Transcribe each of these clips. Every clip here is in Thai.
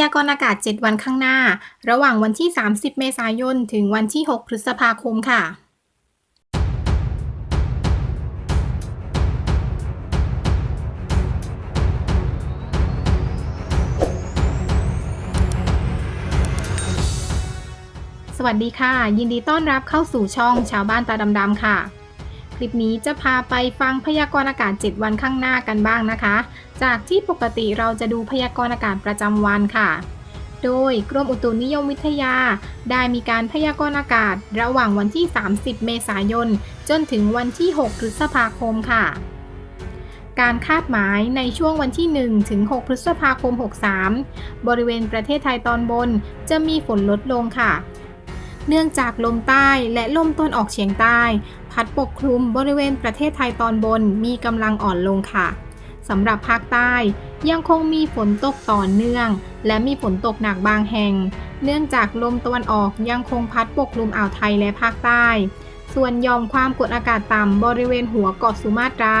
ยากรณ์อากาศ 7 วันข้างหน้า ระหว่างวันที่ 30 เมษายน ถึงวันที่ 6 พฤษภาคมค่ะสวัสดีค่ะ ยินดีต้อนรับเข้าสู่ช่องชาวบ้านตาดำๆค่ะ ลิปนี้จะพาไปฟังพยากรณ์อากาศ 7 วันข้างหน้ากันบ้างนะคะ จากที่ปกติเราจะดูพยากรณ์อากาศประจำวันค่ะ โดยกรมอุตุนิยมวิทยา ได้มีการพยากรณ์อากาศระหว่างวันที่ 30 เมษายน จนถึงวันที่ 6 พฤษภาคมค่ะการคาดหมายในช่วงวันที่ 1 ถึง 6 พฤษภาคม 63 บริเวณประเทศไทยตอนบนจะมีฝนลดลงค่ะ เนื่องจากลมใต้และลมตะวันออกเฉียงใต้ พัดปกคลุมบริเวณประเทศไทยตอนบนมีกำลังอ่อนลงค่ะสำหรับภาคใต้ยังคงมีฝนตกต่อเนื่อง และมีฝนตกหนักบางแห่ง เนื่องจากลมตะวันออกยังคงพัดปกคลุมอ่าวไทยและภาคใต้ ส่วนยอมความกดอากาศต่ำบริเวณหัวเกาะสุมาตรา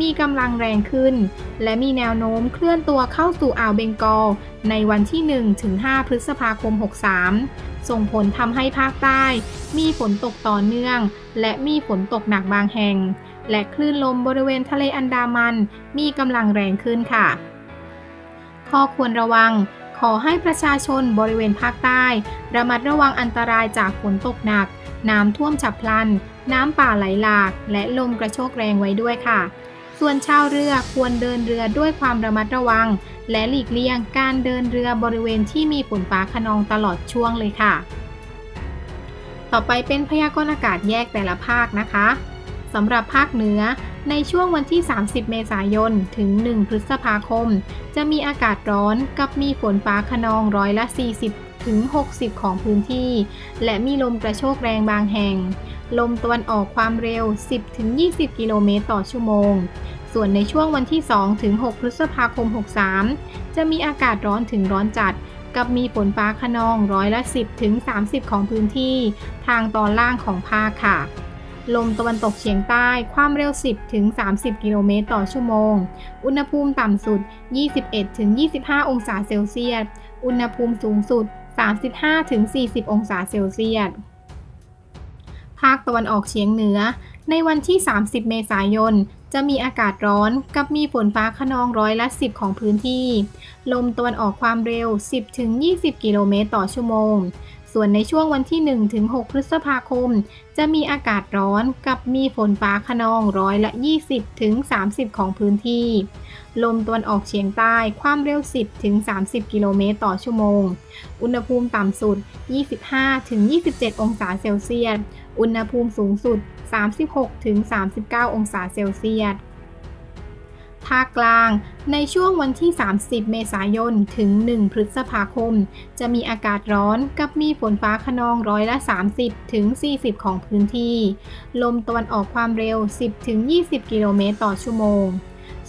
มีกำลังแรงขึ้น และมีแนวโน้มเคลื่อนตัวเข้าสู่อ่าวเบงกอล ในวันที่ 1-5 พฤษภาคม 63 ส่งผลทำให้ภาคใต้ มีฝนตกต่อเนื่อง และมีฝนตกหนักบางแห่ง และคลื่นลมบริเวณทะเลอันดามัน มีกำลังแรงขึ้นค่ะ ข้อควรระวัง ขอให้ประชาชนบริเวณภาคใต้ ระมัดระวังอันตรายจากฝนตกหนัก น้ำท่วมฉับพลัน น้ำป่าไหลหลาก และลมกระโชกแรงไว้ด้วยค่ะ ส่วนชาวเรือควรเดินเรือด้วยความระมัดระวัง และหลีกเลี่ยงการเดินเรือบริเวณที่มีฝนฟ้าขนองตลอดช่วงเลยค่ะ ต่อไปเป็นพยากรณ์อากาศแยกแต่ละภาคนะคะสำหรับภาคเหนือ ในช่วงวันที่ 30 เมษายน ถึง 1 พฤษภาคม จะมีอากาศร้อนกับมีฝนฟ้าขนองร้อยละ 40 ถึง 60 ของพื้นที่ และมีลมกระโชกแรงบางแห่ง ลมตะวันออกความเร็ว 10 ถึง 20 กิโลเมตรต่อชั่วโมง ส่วนในช่วงวันที่ 2 ถึง 6 พฤษภาคม 63 จะมีอากาศร้อนถึงร้อนจัดกับมีฝนฟ้าขนองร้อยละ 10 ถึง 30 ของพื้นที่ ทางตอนล่างของภาคค่ะ ลมตะวันตกเฉียงใต้ ความเร็ว 10 ถึง 30 กิโลเมตรต่อชั่วโมง อุณหภูมิต่ำสุด 21 ถึง 25 องศาเซลเซียส อุณหภูมิสูงสุด 35 ถึง 40 องศาเซลเซียส ภาคตะวันออกเฉียงเหนือ ในวันที่ 30 เมษายน จะมีอากาศร้อนกับมีฝนฟ้าขนองร้อยละ 10 ของพื้นที่ ลมตะวันออกความเร็ว 10 ถึง 20 กิโลเมตรต่อชั่วโมง ส่วนในช่วงวันที่1ถึง6พฤษภาคม จะมีอากาศร้อนกับมีฝนฟ้าขนองร้อยละ 20ถึง30 ของพื้นที่ ลมตะวันออกเฉียงใต้ความเร็ว 10ถึง30 กิโลเมตรต่อชั่วโมง อุณหภูมิต่ำสุด 25ถึง27 องศาเซลเซียส อุณหภูมิสูงสุด 36ถึง39 องศาเซลเซียส ภาคกลาง ในช่วงวันที่ 30 เมษายน ถึง 1 พฤษภาคม จะมีอากาศร้อนกับมีฝนฟ้าขนองร้อยละ 30 ถึง 40 ของพื้นที่ ลมตะวันออกความเร็ว 10 ถึง 20 กิโลเมตรต่อชั่วโมง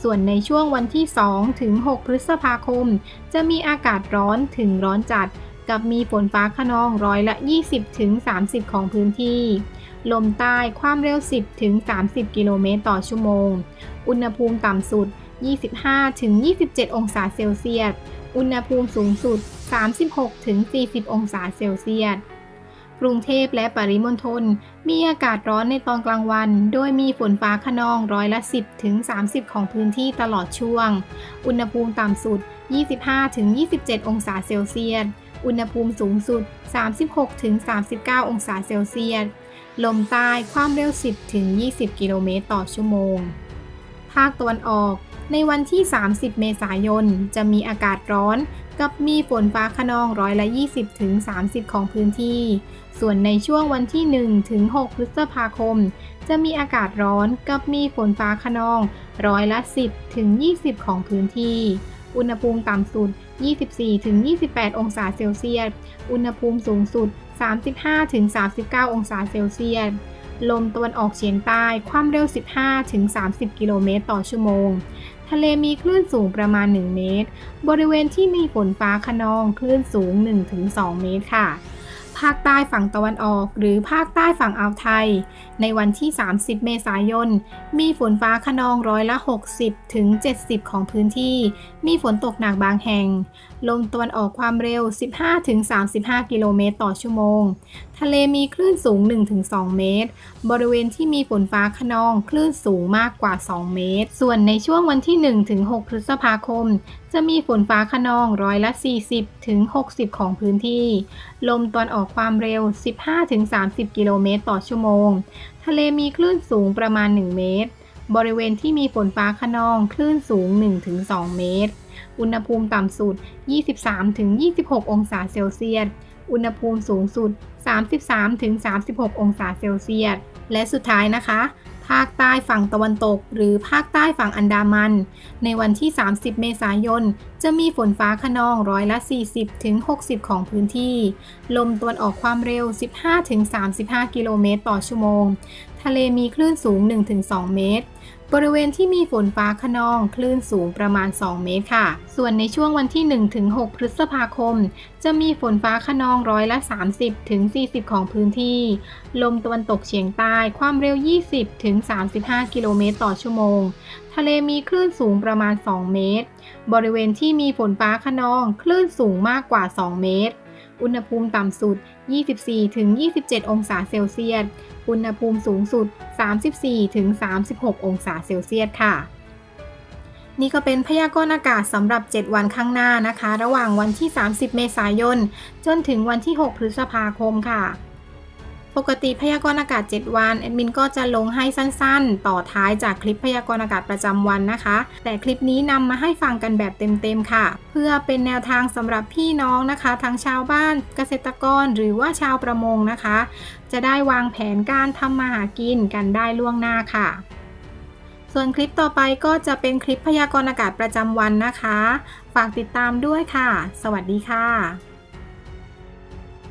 ส่วนในช่วงวันที่ 2 ถึง 6 พฤษภาคม จะมีอากาศร้อนถึงร้อนจัด กับมีฝนฟ้าขนองร้อยละ 20 ถึง 30 ของพื้นที่ ลมใต้ความเร็ว 10 ถึง 30 กิโลเมตรต่อชั่วโมง อุณหภูมิต่ำสุด 25 ถึง 27 องศาเซลเซียส อุณหภูมิสูงสุด 36 ถึง 40 องศาเซลเซียส กรุงเทพและปริมณฑลมีอากาศร้อนในตอนกลางวัน โดยมีฝนฟ้าขนองร้อยละ 10 ถึง 30 ของพื้นที่ตลอดช่วง อุณหภูมิต่ำสุด 25 ถึง 27 องศาเซลเซียส อุณหภูมิสูงสุด 36 ถึง 39 องศาเซลเซียส ลมใต้ความเร็ว 10 ถึง 20 กิโลเมตรต่อชั่วโมง ภาคตะวันออก ในวันที่ 30 เมษายน จะมีอากาศร้อน กับมีฝนฟ้าขนองร้อยละ 20 ถึง 30 ของพื้นที่ ส่วนในช่วงวันที่ 1 ถึง 6 พฤษภาคม จะมีอากาศร้อน กับมีฝนฟ้าขนองร้อยละ 10 ถึง 20 ของพื้นที่ อุณหภูมิต่ำสุด 24-28 องศาเซลเซียส อุณหภูมิสูงสุด 35-39 องศาเซลเซียส ลมตะวันออกเฉียงใต้ ความเร็ว 15-30 กิโลเมตรต่อชั่วโมง ทะเลมีคลื่นสูงประมาณ 1 เมตร บริเวณที่มีฝนฟ้าคะนองคลื่นสูง 1-2 เมตรค่ะ ภาคใต้ฝั่งตะวันออก หรือภาคใต้ฝั่งอ่าวไทย ในวันที่ 30 เมษายน มีฝนฟ้าขนองร้อยละ 60 ถึง 70 ของพื้นที่ มีฝนตกหนักบางแห่ง ลมตะวันออกความเร็ว 15-35 กิโลเมตรต่อชั่วโมง ทะเลมีคลื่นสูง 1-2 เมตร บริเวณที่มีฝนฟ้าขนองคลื่นสูงมากกว่า 2 เมตร ส่วนในช่วงวันที่ 1-6 พฤษภาคม จะมีฝนฟ้าขนองร้อยละ 40 ถึง 60 ของพื้นที่ ลมตะวันออกความเร็ว 15-30 กิโลเมตรต่อชั่วโมง ทะเลมีคลื่นสูงประมาณ 1 เมตร บริเวณที่มีฝนฟ้าขนองคลื่นสูง 1-2 เมตร อุณหภูมิต่ำสุด 23-26 องศาเซลเซียส อุณหภูมิสูงสุด 33-36 องศาเซลเซียส และสุดท้ายนะคะ ภาคใต้ฝั่งตะวันตก หรือภาคใต้ฝั่งอันดามัน ในวันที่ 30 เมษายน จะมีฝนฟ้าขนองร้อยละ 40-60 ของพื้นที่ ลมตะวันออกความเร็ว 15-35 กิโลเมตรต่อชั่วโมง ทะเลมีคลื่นสูง 1-2 เมตร บริเวณที่มีฝนฟ้าขนองคลื่นสูงประมาณ 2 เมตรค่ะ ส่วนในช่วงวันที่ 1-6 พฤษภาคม จะมีฝนฟ้าขนองร้อยละ 30-40 ของพื้นที่ ลมตะวันตกเฉียงใต้ความเร็ว 20-35 กิโลเมตรต่อชั่วโมง ทะเลมีคลื่นสูงประมาณ 2 เมตร บริเวณที่มีฝนฟ้าขนองคลื่นสูงมากกว่า 2 เมตร อุณหภูมิต่ำสุด 24-27 องศาเซลเซียส อุณหภูมิสูงสุด 34-36 องศาเซลเซียสค่ะ นี่ก็เป็นพยากรณ์อากาศสำหรับ 7 วันข้างหน้านะคะ ระหว่างวันที่ 30 เมษายน จนถึงวันที่ 6 พฤษภาคมค่ะ ปกติพยากรณ์อากาศ 7 วันแอดมินก็จะลงให้สั้นๆ ต่อท้ายจากคลิปพยากรณ์อากาศประจำวันนะคะ แต่คลิปนี้นำมาให้ฟังกันแบบเต็มๆค่ะ เพื่อเป็นแนวทางสำหรับพี่น้องนะคะ ทั้งชาวบ้านเกษตรกรหรือว่าชาวประมงนะคะ จะได้วางแผนการทำมาหากินกันได้ล่วงหน้าค่ะส่วนคลิปต่อไปก็จะเป็นคลิปพยากรณ์อากาศประจำวันนะคะ ฝากติดตามด้วยค่ะ สวัสดีค่ะ